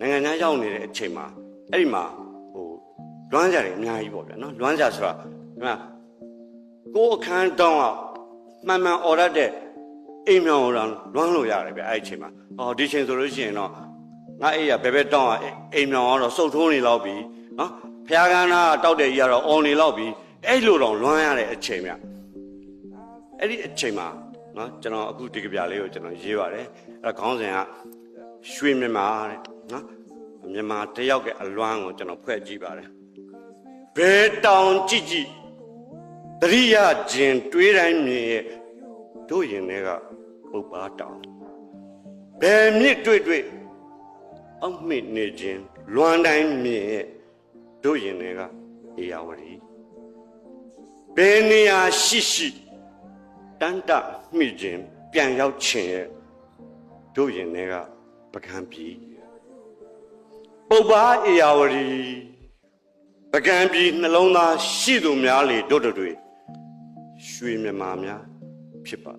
နိုင်ငံခြားရောက်နေတဲ့အချိန်မှာအဲ့ဒီမှာဟိုလွမ်းကြတယ်အများကြီးပေါ့ဗျာနော်လွမ်းကြဆိုတာဒီမှာကိုယ်အခန်းတောင်းအောင်မှန်မှန်អော်ရတဲ့အိမ်မြောင်တော်လွမ်းလို့ရတယ်ဗျအဲ့ဒီအချိန်မှာဟောဒီချိန်ဆိုလို့ရှိရင်တော့ငါအိမ်ရဘယ်ဘက်တောင်းအောင်အိမ်မြောင်ကတော့စုပ်ထိုးနေလောက်ပြီနော်ဖျားကန်းသားတောက်တဲ့ကြီးကတော့អော်နေလောက်ပြီအဲ့လိုတော့လွမ်းရတဲ့အချိန်ဗျအဲ့ဒီအချိန်မှာနော်ကျွန်တော်အခုဒီကဗျာလေးကိုကျွန်တော်ရေးပါတယ်အဲ့ဒါခေါင်းစဉ်က ရွှေမြန်မာတဲ့နော်မြန်မာတယောက်ရဲ့အလွမ်းကိုကျွန်တော်ဖွဲ့ကြည့်ပါတယ်ဘယ်တောင်ကြည့်ကြည့်တရိယာခြင်းတွေးတိုင်းမြင်ရဲ့တို့ရင်တွေကပုပ်ပါတောင်ဘယ်မြစ်တွေ့တွေ့အောက်မေ့နေခြင်းလွမ်းတိုင်းမြင်ရဲ့တို့ရင်တွေကအေယာဝတီဘယ်နေရာရှိရှိတန်တမိခြင်းပြန်ရောက်ခြင်းရဲ့တို့ရင်တွေက ပကံပြည်ပုပ်ပါအေယာဝတီပကံပြည်နှလုံးသားရှိသူများလေတို့တို့တွေရွှေမြမာများဖြစ်ပါ